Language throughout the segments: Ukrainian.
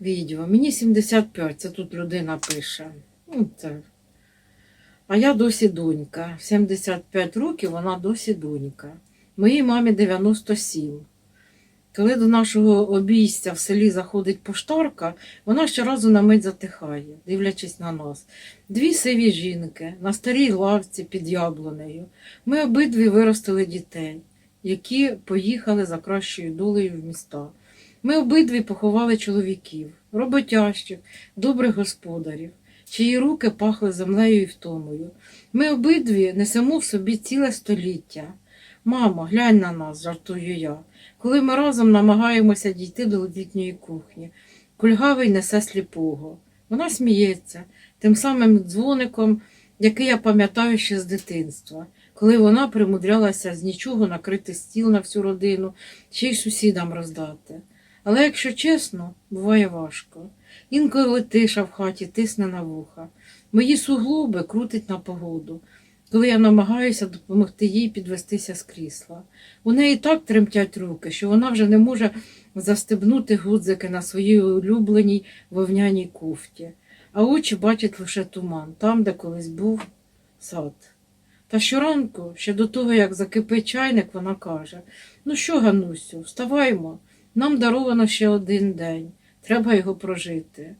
відео. Мені 75, це тут людина пише. Ну, це... А я досі донька. 75 років вона досі донька. Моїй мамі 97. Коли до нашого обійстя в селі заходить поштарка, вона щоразу на мить затихає, дивлячись на нас. Дві сиві жінки на старій лавці під яблунею. Ми обидві виростили дітей, які поїхали за кращою долею в міста. Ми обидві поховали чоловіків, роботящих, добрих господарів, чиї руки пахли землею і втомою. Ми обидві несемо в собі ціле століття. Мамо, глянь на нас, жартую я, коли ми разом намагаємося дійти до літньої кухні. Кульгавий несе сліпого. Вона сміється тим самим дзвоником, який я пам'ятаю ще з дитинства, коли вона примудрялася з нічого накрити стіл на всю родину, ще й сусідам роздати. Але, якщо чесно, буває важко. Інколи тиша в хаті тисне на вуха. Мої суглоби крутить на погоду, коли я намагаюся допомогти їй підвестися з крісла. У неї так тремтять руки, що вона вже не може застебнути гудзики на своїй улюбленій вовняній кофті, а очі бачать лише туман, там, де колись був сад. Та щоранку, ще до того, як закипить чайник, вона каже: Ну що, Ганусю, вставаймо, нам даровано ще один день, треба його прожити.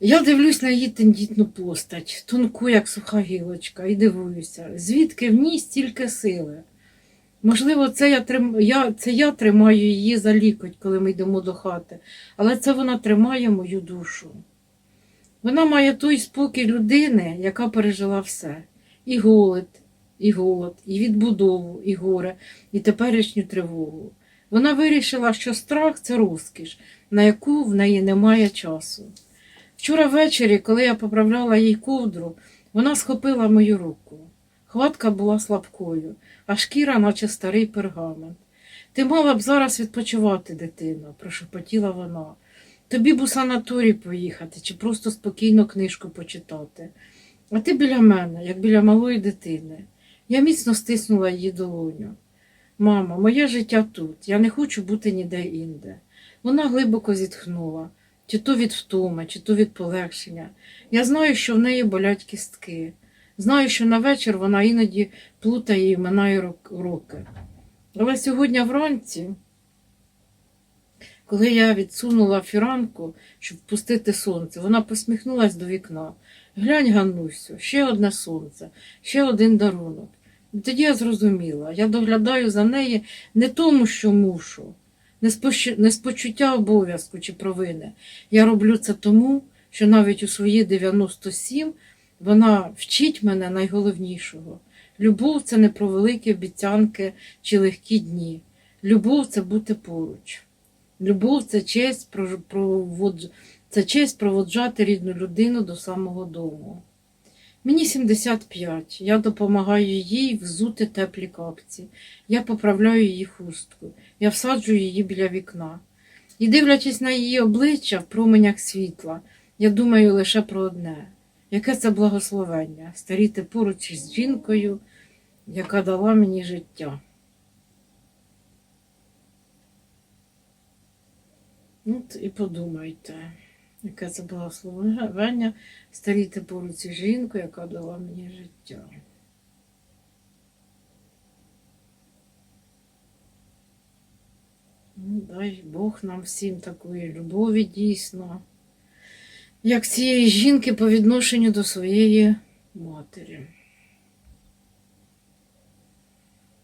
Я дивлюсь на її тендітну постать, тонку, як суха гілочка, і дивуюся, звідки в ній стільки сили. Можливо, це я, трим... я... це я тримаю її за лікоть, коли ми йдемо до хати, але це вона тримає мою душу. Вона має той спокій людини, яка пережила все: і голод, і голод, і відбудову, і горе, і теперішню тривогу. Вона вирішила, що страх це розкіш, на яку в неї немає часу. Вчора ввечері, коли я поправляла їй ковдру, вона схопила мою руку. Хватка була слабкою, а шкіра, наче старий пергамент. Ти мала б зараз відпочивати, дитино, прошепотіла вона. Тобі б у санаторій поїхати чи просто спокійно книжку почитати. А ти біля мене, як біля малої дитини. Я міцно стиснула її долоню. Мамо, моє життя тут, я не хочу бути ніде інде. Вона глибоко зітхнула, чи то від втоми, чи то від полегшення. Я знаю, що в неї болять кістки. Знаю, що на вечір вона іноді плутає і минає роки. Але сьогодні вранці, коли я відсунула фіранку, щоб впустити сонце, вона посміхнулась до вікна. Глянь, Ганусю, ще одне сонце, ще один дарунок. Тоді я зрозуміла, я доглядаю за неї не тому, що мушу, не з не почуття обов'язку чи провини. Я роблю це тому, що навіть у свої 97 вона вчить мене найголовнішого. Любов це не про великі обіцянки чи легкі дні. Любов це бути поруч. Любов це честь, проводж- це честь проводжати рідну людину до самого дому. Мені 75, я допомагаю їй взути теплі капці. Я поправляю її хустку, я всаджую її біля вікна. І дивлячись на її обличчя в променях світла, я думаю лише про одне: яке це благословення старіти поруч із жінкою, яка дала мені життя. От і подумайте, яке це благословення старіти поруч із жінкою, яка дала мені життя. Ну, дай Бог нам всім такої любові дійсно, як цієї жінки по відношенню до своєї матері.